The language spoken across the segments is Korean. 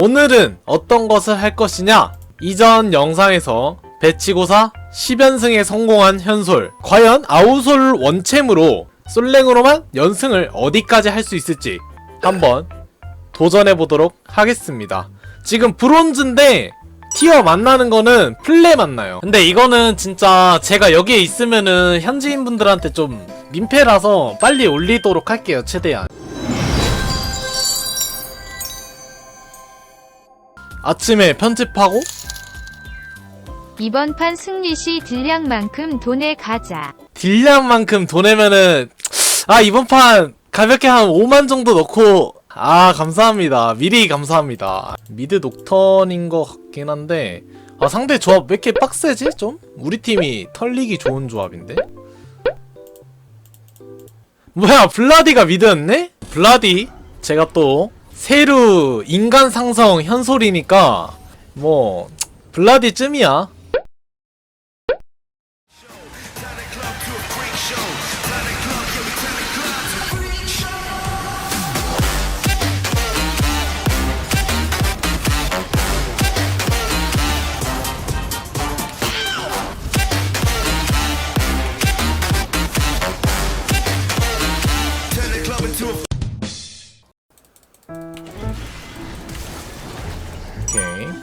오늘은 어떤 것을 할 것이냐? 이전 영상에서 배치고사 10연승에 성공한 현솔. 과연 아우솔 원챔으로 솔랭으로만 연승을 어디까지 할 수 있을지 한번 도전해보도록 하겠습니다. 지금 브론즈인데 티어 만나는 거는 플레 만나요. 근데 이거는 진짜 제가 여기에 있으면은 현지인 분들한테 좀 민폐라서 빨리 올리도록 할게요, 최대한. 아침에 편집하고 이번 판 승리 시 딜량만큼 돈에 가자. 딜량만큼 돈 내면은 아 이번 판 가볍게 한 5만 정도 넣고 아 감사합니다 미리 감사합니다 미드 녹턴인 것 같긴 한데 아 상대 조합 왜 이렇게 빡세지 좀? 우리 팀이 털리기 좋은 조합인데? 뭐야 블라디가 미드였네? 블라디 제가 또 세루 인간 상성 현솔이니까 뭐 블라디쯤이야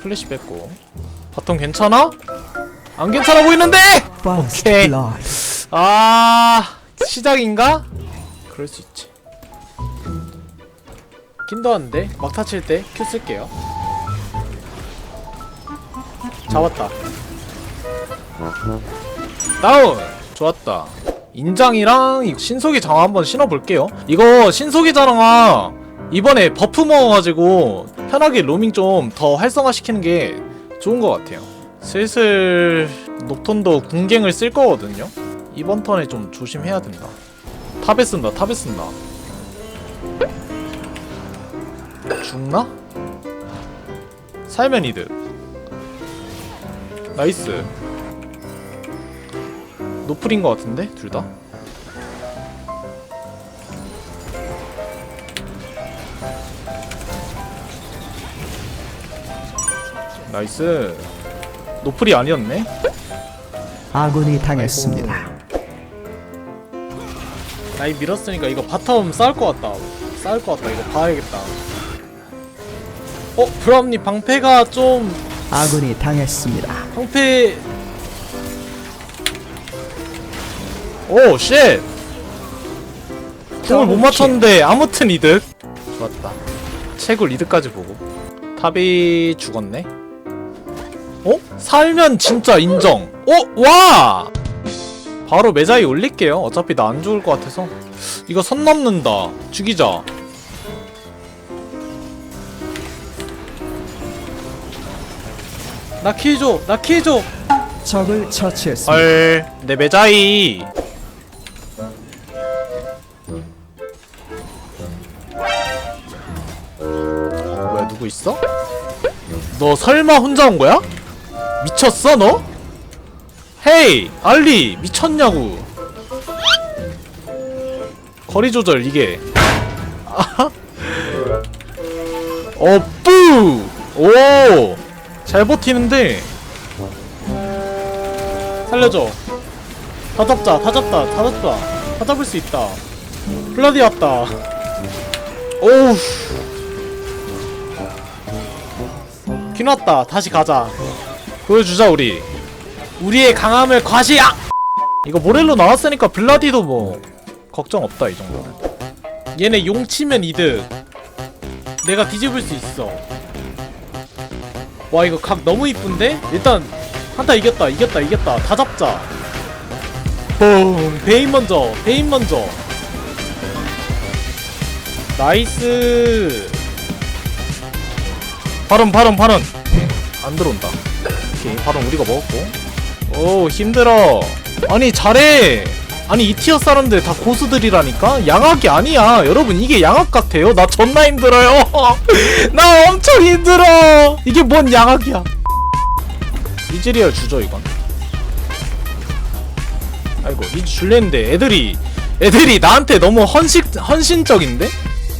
플래시 뺐고. 바텀 괜찮아? 안 괜찮아 보이는데? 오케이. 아 시작인가? 그럴 수 있지. 킨도한데? 막타 칠 때? 큐 쓸게요. 잡았다. 다운! 좋았다. 인장이랑 이 신속의 장화 한번 신어볼게요. 이거 신속의 장화 이번에 버프 먹어가지고 편하게 로밍 좀 더 활성화시키는 게 좋은 것 같아요. 슬슬 녹톤도 궁갱을 쓸 거거든요. 이번 턴에 좀 조심해야 된다. 탑에 쓴다 탑에 쓴다. 죽나? 살면 이득. 나이스. 노플인 것 같은데 둘 다? 나이스. 노플이 아니었네. 아군이 당했습니다. 나이 밀었으니까 이거 바텀 싸울 것 같다. 싸울 것 같다. 이거 봐야겠다. 어? 브라움님 방패가 좀 아군이 당했습니다. 방패. 오 쉣! 공을 못 맞췄는데 아무튼 이득. 좋았다. 채굴 이득까지 보고. 탑이 죽었네 어? 살면 진짜 인정 어? 와! 바로 매자이 올릴게요 어차피 나 안 죽을 것 같아서 이거 선 넘는다 죽이자 나 키해줘 나 키해줘 적을 처치했습니다. 헐, 내 매자이. 뭐야, 누구 있어? 너 설마 혼자 온 거야? 미쳤어, 너? 헤이, 알리, 미쳤냐고. 거리 조절, 이게. 아하. 어, 뿌! 오! 잘 버티는데. 살려줘. 다 잡자, 다 잡다, 다 잡다. 다 잡을 수 있다. 블라디 왔다. 오우. 퀸 왔다. 다시 가자. 보여주자, 우리. 우리의 강함을 과시야! 이거 모렐로 나왔으니까 블라디도 뭐, 걱정 없다, 이 정도는. 얘네 용 치면 이득. 내가 뒤집을 수 있어. 와, 이거 각 너무 이쁜데? 일단, 한타 이겼다 이겼다 이겼다 다 잡자 뽕 베인 먼저 베인 먼저 나이스 발언 발언 발언 안 들어온다 오케이 발언 우리가 먹었고. 오 힘들어. 아니 잘해. 아니 이 티어 사람들 다 고수들이라니까? 양악이 아니야. 여러분 이게 양악 같아요. 나 존나 힘들어요. 나 엄청 힘들어. 이게 뭔 양악이야. 이즈리얼 주죠 이건? 아이고 이즈 줄랬는데. 애들이 애들이 나한테 너무 헌식 헌신적인데?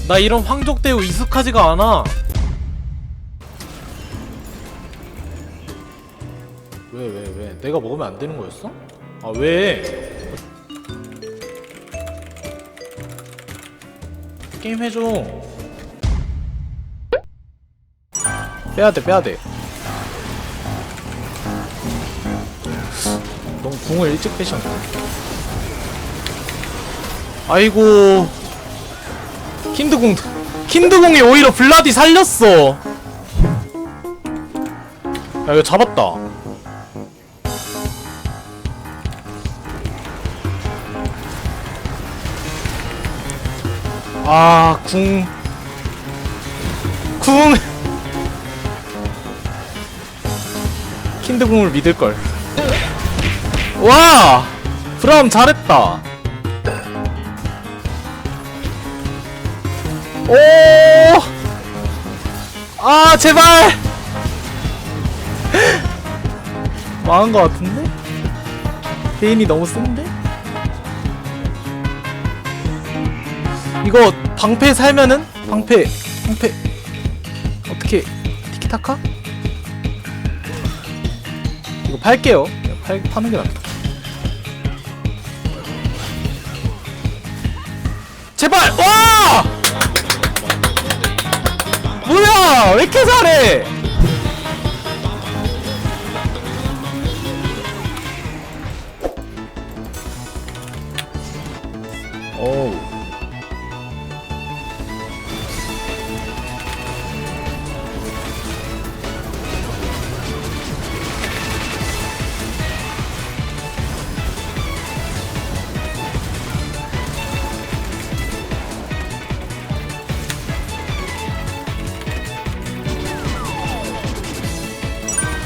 나 이런 황족대우 익숙하지가 않아 내가 먹으면 안 되는 거였어? 아 왜? 게임 해줘. 빼야 돼 빼야 돼. 너무 궁을 일찍 빼셨네. 아이고. 킨드궁 킨드궁이 오히려 블라디 살렸어. 야 이거 잡았다. 아, 궁. 궁. 킨드궁을 믿을걸. 와! 브라움 잘했다. 오! 아, 제발! 망한 것 같은데? 베인이 너무 센데? 이거 방패 살면은 방패 방패 어떻게 티키타카? 이거 팔게요. 팔 파는 게 낫다. 제발 와! 뭐야? 왜 이렇게 잘해?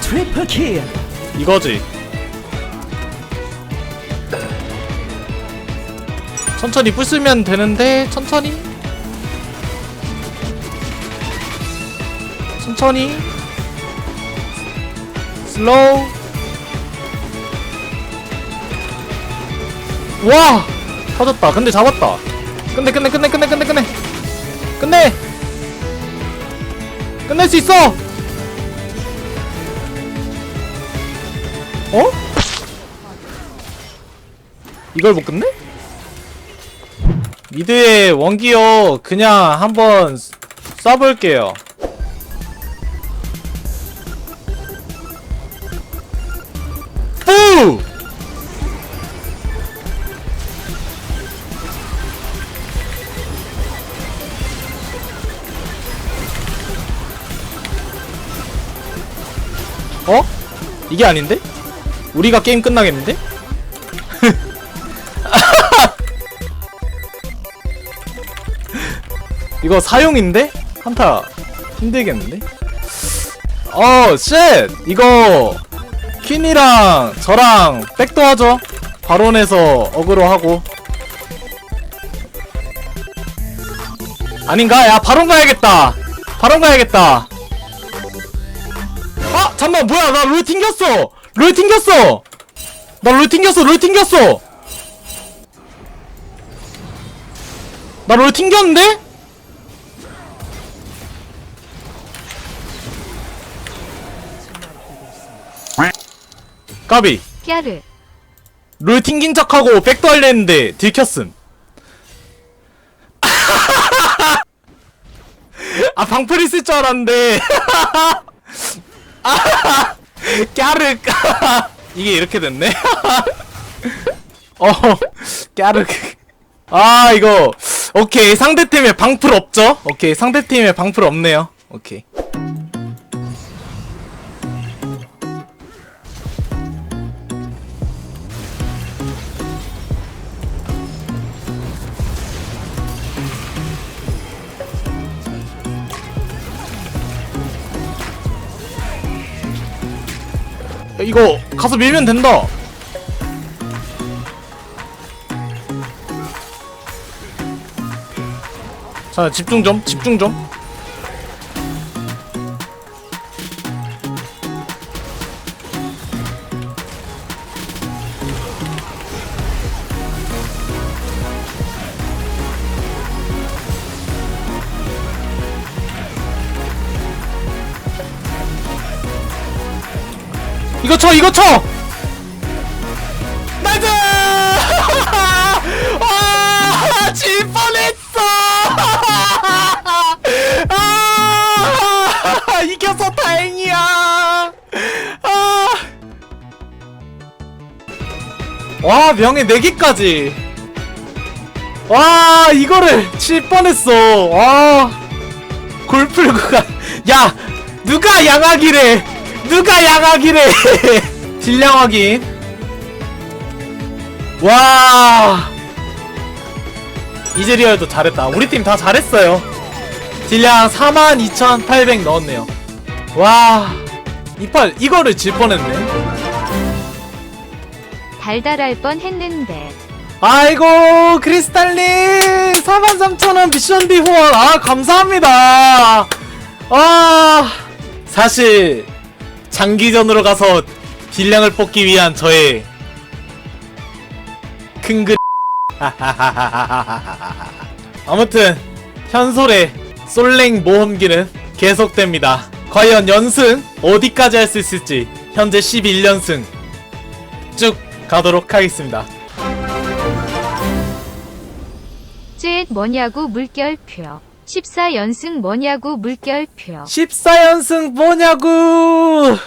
트리플 킬. 이거지. 천천히 부수면 되는데 천천히. 천천히. 슬로우. 와! 터졌다. 근데 잡았다. 끝내 끝내 끝내 끝내 끝내 끝내. 끝내. 끝낼 수 있어. 어? 이걸 못 끝내? 미드에 원기어 그냥 한번 쏴- 쏴볼게요. 뿌! 어? 이게 아닌데? 우리가 게임 끝나겠는데? 이거 사용인데? 한타 힘들겠는데? 어, 쉣! 이거 퀸이랑 저랑 백도 하죠? 바론에서 어그로 하고 아닌가? 야 바론 가야겠다 바론 가야겠다 아! 잠만 뭐야 나롤 튕겼어 롤 튕겼어! 나 롤 튕겼어 롤 튕겼어! 나 롤 튕겼는데? 까비. 꺄르 롤 튕긴 척하고 백도 했는데 들켰음. 아 방풀 있을 줄 알았는데. 아, 까르 이게 이렇게 됐네. 어 까르 아 이거. 오케이 상대팀에 방풀 없죠? 오케이 상대팀에 방풀 없네요. 오케이 이거 가서 밀면 된다. 자, 집중 좀, 집중 좀. 이거 쳐 이거 쳐! 나이스! 아, 질 뻔했어! 아, 이겨서 다행이야! 아. 와 명예 4개까지! 와 이거를 칠 뻔했어! 와. 골프를 그가 야 누가 양아기래 누가 양아기래? 딜량 확인. 와. 이즈리얼도 잘했다. 우리 팀 다 잘했어요. 딜량 42,800 넣었네요. 와. 이팔 이거를 질 뻔했네. 달달할 뻔 했는데. 아이고 크리스탈님 43,000원 미션비 후원. 아 감사합니다. 아 사실 장기전으로 가서 딜량을 뽑기 위한 저의 큰 그... 아무튼 현솔의 솔랭 모험기는 계속됩니다 과연 연승 어디까지 할 수 있을지 현재 11연승 쭉 가도록 하겠습니다 쨋 뭐냐고 물결표. 14연승 뭐냐고 물결표. 14연승 뭐냐고